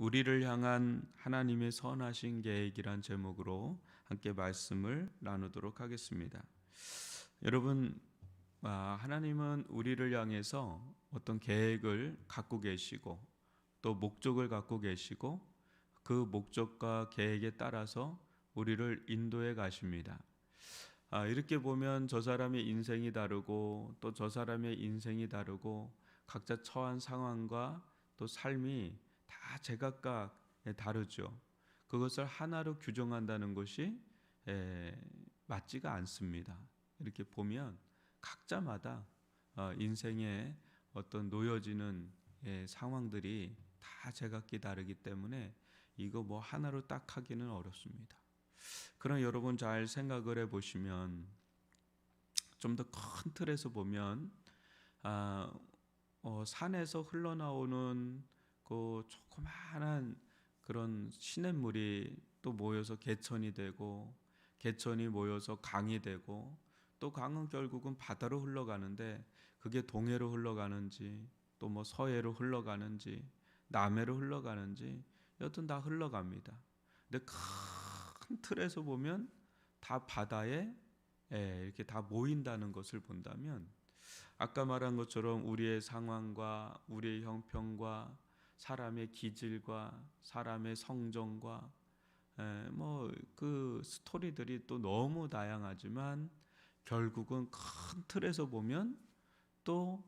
우리를 향한 하나님의 선하신 계획이란 제목으로 함께 말씀을 나누도록 하겠습니다. 여러분, 아, 하나님은 우리를 향해서 어떤 계획을 갖고 계시고 또 목적을 갖고 계시고 그 목적과 계획에 따라서 우리를 인도해 가십니다. 아, 이렇게 보면 저 사람의 인생이 다르고 또 저 사람의 인생이 다르고 각자 처한 상황과 또 삶이 다 제각각 다르죠. 그것을 하나로 규정한다는 것이 에, 맞지가 않습니다. 이렇게 보면 각자마다 어, 인생에 어떤 놓여지는 예, 상황들이 다 제각기 다르기 때문에 이거 뭐 하나로 딱 하기는 어렵습니다. 그럼 여러분 잘 생각을 해 보시면 좀 더 큰 틀에서 보면 아, 어, 산에서 흘러나오는 그 조그마한 그런 시냇물이 또 모여서 개천이 되고 개천이 모여서 강이 되고 또 강은 결국은 바다로 흘러가는데 그게 동해로 흘러가는지 또 뭐 서해로 흘러가는지 남해로 흘러가는지 여튼 다 흘러갑니다. 근데 큰 틀에서 보면 다 바다에 예, 이렇게 다 모인다는 것을 본다면 아까 말한 것처럼 우리의 상황과 우리의 형편과 사람의 기질과 사람의 성정과 뭐 그 스토리들이 또 너무 다양하지만 결국은 큰 틀에서 보면 또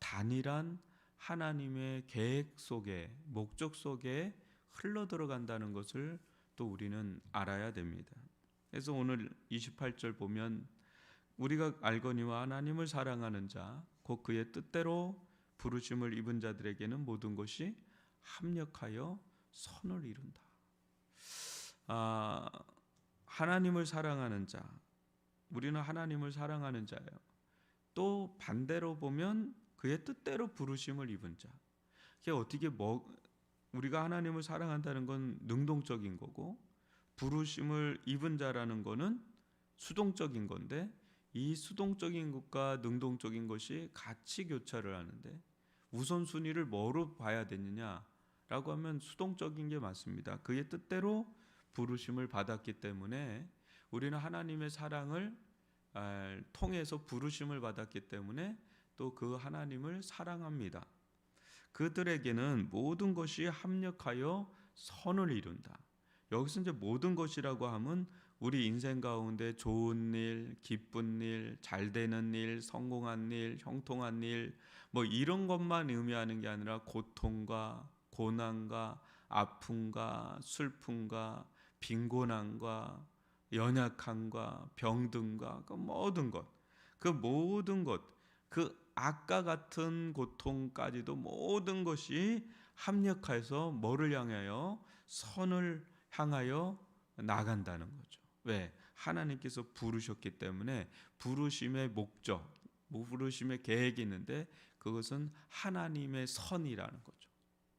단일한 하나님의 계획 속에 목적 속에 흘러 들어간다는 것을 또 우리는 알아야 됩니다. 그래서 오늘 28절 보면 우리가 알거니와 하나님을 사랑하는 자, 곧 그의 뜻대로 부르심을 입은 자들에게는 모든 것이 합력하여 선을 이룬다. 아, 하나님을 사랑하는 자, 우리는 하나님을 사랑하는 자예요. 또 반대로 보면 그의 뜻대로 부르심을 입은 자. 그게 어떻게 뭐 우리가 하나님을 사랑한다는 건 능동적인 거고 부르심을 입은 자라는 거는 수동적인 건데 이 수동적인 것과 능동적인 것이 같이 교차를 하는데 우선순위를 뭐로 봐야 되느냐 라고 하면 수동적인 게 맞습니다. 그의 뜻대로 부르심을 받았기 때문에 우리는 하나님의 사랑을 통해서 부르심을 받았기 때문에 또 그 하나님을 사랑합니다. 그들에게는 모든 것이 합력하여 선을 이룬다. 여기서 이제 모든 것이라고 하면 우리 인생 가운데 좋은 일, 기쁜 일, 잘 되는 일, 성공한 일, 형통한 일, 뭐 이런 것만 의미하는 게 아니라 고통과 고난과 아픔과 슬픔과 빈곤함과 연약함과 병든과 그 모든 것, 그 모든 것, 그 악과 같은 고통까지도 모든 것이 합력해서 뭐를 향하여 선을 향하여 나간다는 거죠. 왜? 하나님께서 부르셨기 때문에 부르심의 목적, 부르심의 계획이 있는데 그것은 하나님의 선이라는 거죠.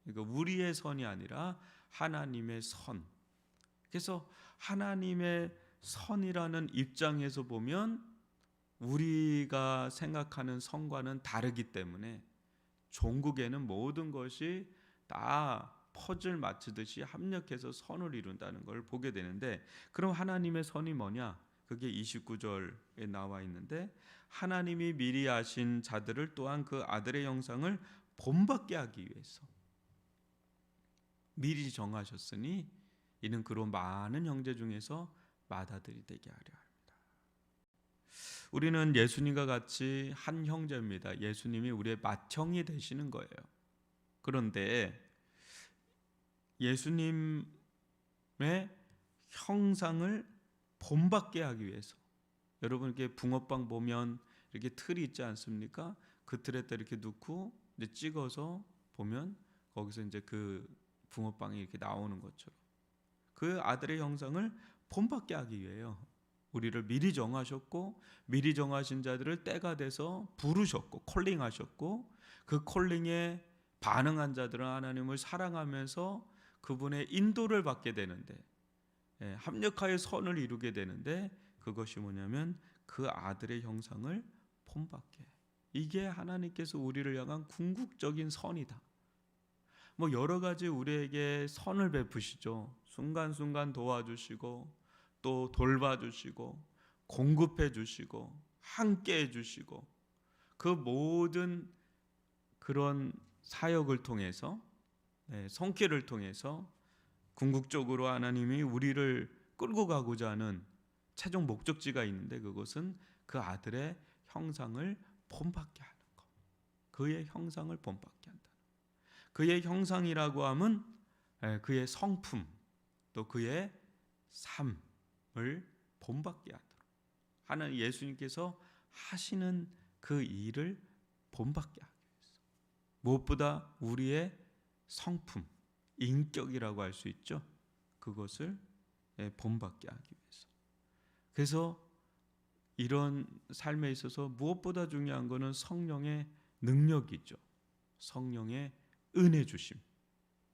그러니까 우리의 선이 아니라 하나님의 선. 그래서 하나님의 선이라는 입장에서 보면 우리가 생각하는 선과는 다르기 때문에 종국에는 모든 것이 다 퍼즐 맞추듯이 합력해서 선을 이룬다는 걸 보게 되는데 그럼 하나님의 선이 뭐냐? 그게 29절에 나와 있는데 하나님이 미리 아신 자들을 또한 그 아들의 형상을 본받게 하기 위해서 미리 정하셨으니 이는 그로 많은 형제 중에서 맏아들이 되게 하려 합니다. 우리는 예수님과 같이 한 형제입니다. 예수님이 우리의 맏형이 되시는 거예요. 그런데 예수님의 형상을 본받게 하기 위해서 여러분 이렇게 붕어빵 보면 이렇게 틀이 있지 않습니까? 그 틀에다 이렇게 넣고 이제 찍어서 보면 거기서 이제 그 붕어빵이 이렇게 나오는 것처럼 그 아들의 형상을 본받게 하기 위해요. 우리를 미리 정하셨고 미리 정하신 자들을 때가 돼서 부르셨고 콜링하셨고 그 콜링에 반응한 자들은 하나님을 사랑하면서 그분의 인도를 받게 되는데 예, 합력하여 선을 이루게 되는데 그것이 뭐냐면 그 아들의 형상을 본받게 이게 하나님께서 우리를 향한 궁극적인 선이다. 뭐 여러 가지 우리에게 선을 베푸시죠. 순간순간 도와주시고 또 돌봐주시고 공급해 주시고 함께 해 주시고 그 모든 그런 사역을 통해서 네, 성길을 통해서 궁극적으로 하나님이 우리를 끌고 가고자 하는 최종 목적지가 있는데 그것은 그 아들의 형상을 본받게 하는 것. 그의 형상을 본받게. 그의 형상이라고 하면 에, 그의 성품 또 그의 삶을 본받게 하도록 하나님 예수님께서 하시는 그 일을 본받게 하기 위해서 무엇보다 우리의 성품, 인격이라고 할 수 있죠. 그것을 예, 본받게 하기 위해서. 그래서 이런 삶에 있어서 무엇보다 중요한 것은 성령의 능력이죠. 성령의 은혜 주심.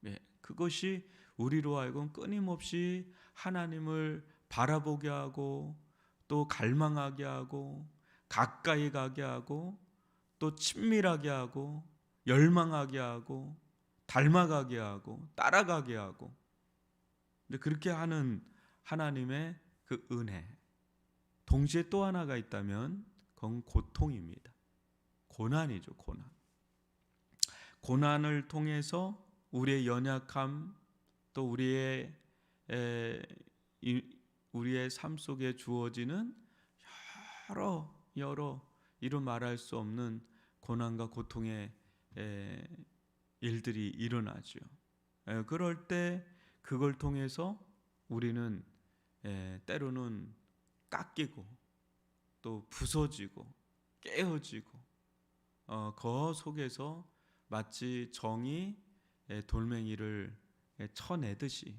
예, 그것이 우리로 하여금 끊임없이 하나님을 바라보게 하고 또 갈망하게 하고 가까이 가게 하고 또 친밀하게 하고 열망하게 하고 닮아가게 하고 따라가게 하고 근데 그렇게 하는 하나님의 그 은혜 동시에 또 하나가 있다면 그건 고통입니다. 고난이죠, 고난. 고난을 통해서 우리의 연약함 또 우리의 에, 이, 우리의 삶 속에 주어지는 여러 여러 이루 말할 수 없는 고난과 고통의 에, 일들이 일어나죠. 에, 그럴 때 그걸 통해서 우리는 에, 때로는 깎이고 또 부서지고 깨어지고 어, 그 속에서 마치 정이 에, 돌멩이를 에, 쳐내듯이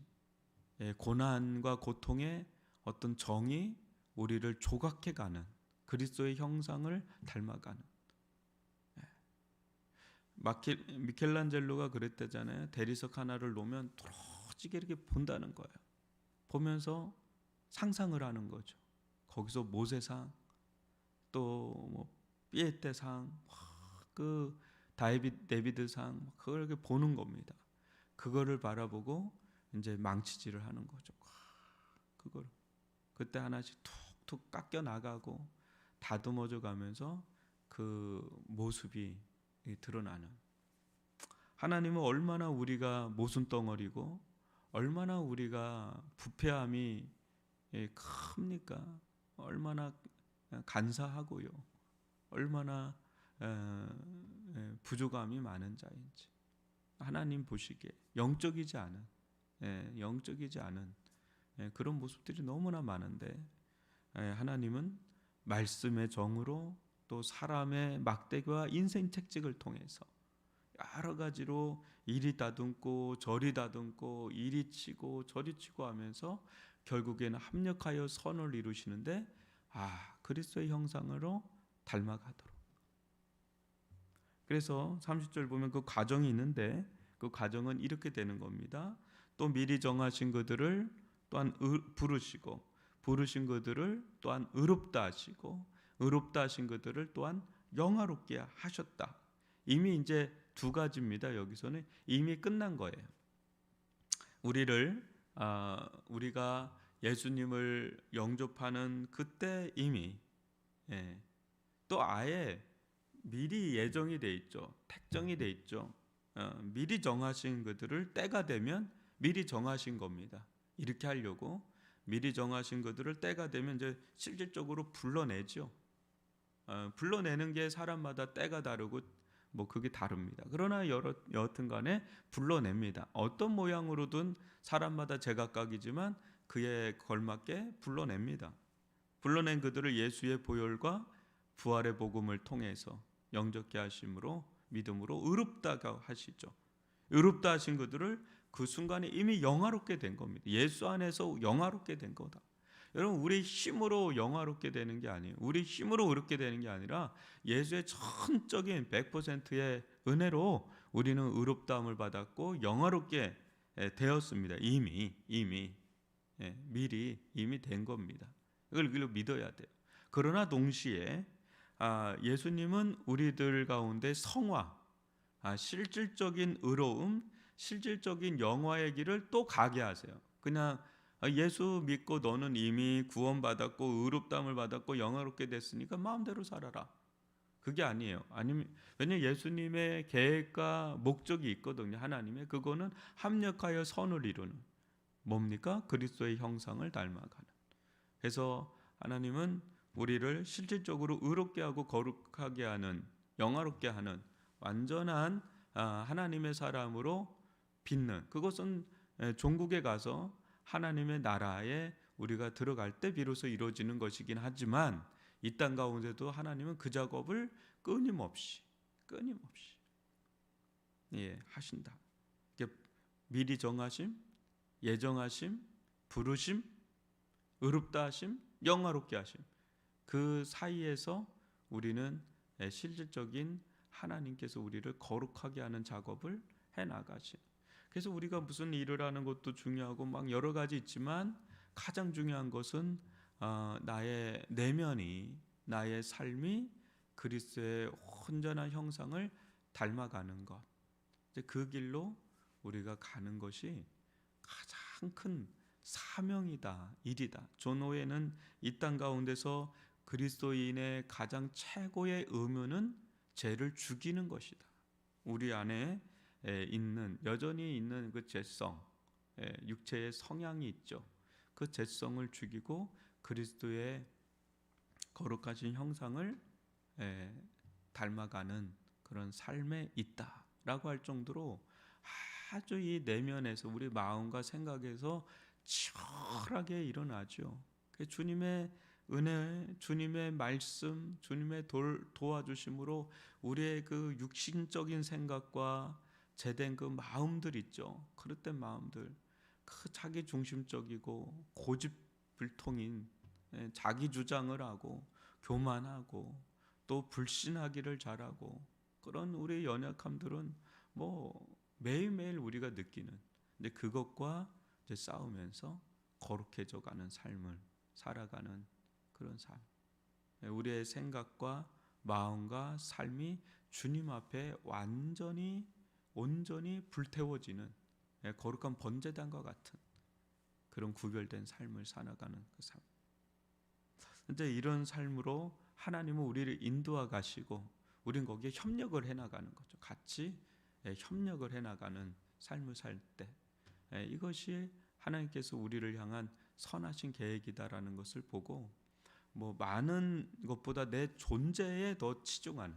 에, 고난과 고통의 어떤 정이 우리를 조각해가는 그리스도의 형상을 닮아가는 예. 마케, 미켈란젤로가 그랬다잖아요. 대리석 하나를 놓으면 떨어지게 이렇게 본다는 거예요. 보면서 상상을 하는 거죠. 거기서 모세상 또 뭐 피에테상 그 다이비 데비드상 그걸 보는 겁니다. 그거를 바라보고 이제 망치질을 하는 거죠. 그걸 그때 하나씩 툭툭 깎여 나가고 다듬어져 가면서 그 모습이 드러나는 하나님은 얼마나 우리가 모순 덩어리고 얼마나 우리가 부패함이 큽니까? 얼마나 간사하고요. 얼마나 부족함이 많은 자인지. 하나님 보시기에 영적이지 않은 영적이지 않은 그런 모습들이 너무나 많은데 하나님은 말씀의 정으로 또 사람의 막대기와 인생 책찍을 통해서 여러 가지로 이리 다듬고 저리 다듬고 이리 치고 저리 치고 하면서 결국에는 합력하여 선을 이루시는데 아 그리스도의 형상으로 닮아가도록 그래서 30절 보면 그 과정이 있는데 그 과정은 이렇게 되는 겁니다. 또 미리 정하신 그들을 또한 부르시고 부르신 그들을 또한 의롭다 하시고 의롭다 하신 그들을 또한 영화롭게 하셨다. 이미 이제 두 가지입니다. 여기서는 이미 끝난 거예요. 우리를 아, 우리가 예수님을 영접하는 그때 이미 예, 또 아예 미리 예정이 돼 있죠. 택정이 돼 있죠. 어, 미리 정하신 그들을 때가 되면 미리 정하신 겁니다. 이렇게 하려고 미리 정하신 것들을 때가 되면 이제 실질적으로 불러내죠. 어, 불러내는 게 사람마다 때가 다르고 뭐 그게 다릅니다. 그러나 여러 여튼간에 불러냅니다. 어떤 모양으로든 사람마다 제각각이지만 그에 걸맞게 불러냅니다. 불러낸 그들을 예수의 보혈과 부활의 복음을 통해서 영접케 하심으로 믿음으로 의롭다고 하시죠. 의롭다 하신 그들을 그 순간에 이미 영화롭게 된 겁니다. 예수 안에서 영화롭게 된 거다. 여러분 우리 힘으로 영화롭게 되는 게 아니에요. 우리 힘으로 의롭게 되는 게 아니라 예수의 전적인 100%의 은혜로 우리는 의롭다함을 받았고 영화롭게 되었습니다. 이미 이미 예, 미리 이미 된 겁니다. 이걸 믿어야 돼요. 그러나 동시에 아, 예수님은 우리들 가운데 성화, 아, 실질적인 의로움, 실질적인 영화의 길을 또 가게 하세요. 그냥 아, 예수 믿고 너는 이미 구원받았고 의롭담을 받았고 영화롭게 됐으니까 마음대로 살아라. 그게 아니에요. 아니면 왜냐 예수님의 계획과 목적이 있거든요. 하나님의 그거는 합력하여 선을 이루는 뭡니까? 그리스도의 형상을 닮아가는. 그래서 하나님은 우리를 실질적으로 의롭게 하고 거룩하게 하는 영화롭게 하는 완전한 아, 하나님의 사람으로 빚는 그것은 에, 종국에 가서 하나님의 나라에 우리가 들어갈 때 비로소 이루어지는 것이긴 하지만 이 땅 가운데도 하나님은 그 작업을 끊임없이 끊임없이 예 하신다. 미리 정하심, 예정하심, 부르심, 의롭다 하심, 영화롭게 하심. 그 사이에서 우리는 예, 실질적인 하나님께서 우리를 거룩하게 하는 작업을 해 나가시. 그래서 우리가 무슨 일을 하는 것도 중요하고 막 여러 가지 있지만 가장 중요한 것은 어, 나의 내면이 나의 삶이 그리스도의 온전한 형상을 닮아가는 것. 그 길로 우리가 가는 것이 가장 큰 사명이다, 일이다. 존 오웨는 이 땅 가운데서 그리스도인의 가장 최고의 의무는 죄를 죽이는 것이다. 우리 안에 에, 있는 여전히 있는 그 죄성, 에, 육체의 성향이 있죠. 그 죄성을 죽이고 그리스도의 거룩하신 형상을 에, 닮아가는 그런 삶에 있다라고 할 정도로 아주 이 내면에서 우리 마음과 생각에서 치열하게 일어나죠. 그 주님의 은혜, 주님의 말씀, 주님의 돌, 도와주심으로 우리의 그 육신적인 생각과 제된 그 마음들 있죠. 그릇된 마음들, 그 자기 중심적이고 고집 불통인 예, 자기 주장을 하고 교만하고 또 불신하기를 잘하고 그런 우리의 연약함들은 뭐 매일매일 우리가 느끼는 근데 그것과 이제 싸우면서 거룩해져 가는 삶을 살아가는 그런 삶. 예, 우리의 생각과 마음과 삶이 주님 앞에 완전히 온전히 불태워지는 예, 거룩한 번제단과 같은 그런 구별된 삶을 살아가는 그 삶. 근데 이런 삶으로 하나님은 우리를 인도하 가시고 우린 거기에 협력을 해 나가는 거죠. 같이 예, 협력을 해 나가는 삶을 살 때 이것이 하나님께서 우리를 향한 선하신 계획이다라는 것을 보고 뭐 많은 것보다 내 존재에 더 치중하는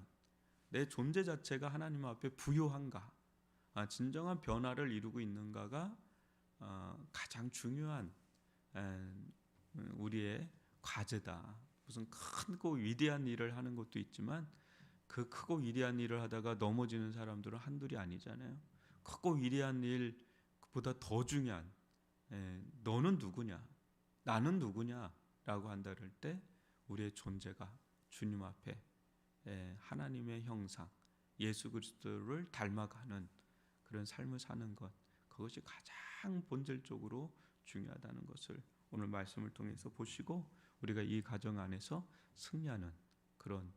내 존재 자체가 하나님 앞에 부요한가 아, 진정한 변화를 이루고 있는가가 어, 가장 중요한 에, 우리의 과제다. 무슨 크고 위대한 일을 하는 것도 있지만 그 크고 위대한 일을 하다가 넘어지는 사람들은 한둘이 아니잖아요. 크고 위대한 일보다 더 중요한 에, 너는 누구냐, 나는 누구냐 라고 한다 그럴 때 우리의 존재가 주님 앞에 에, 하나님의 형상, 예수 그리스도를 닮아가는 그런 삶을 사는 것 그것이 가장 본질적으로 중요하다는 것을 오늘 말씀을 통해서 보시고 우리가 이 가정 안에서 승리하는 그런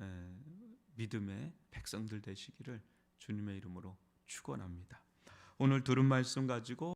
에, 믿음의 백성들 되시기를 주님의 이름으로 축원합니다. 오늘 들은 말씀 가지고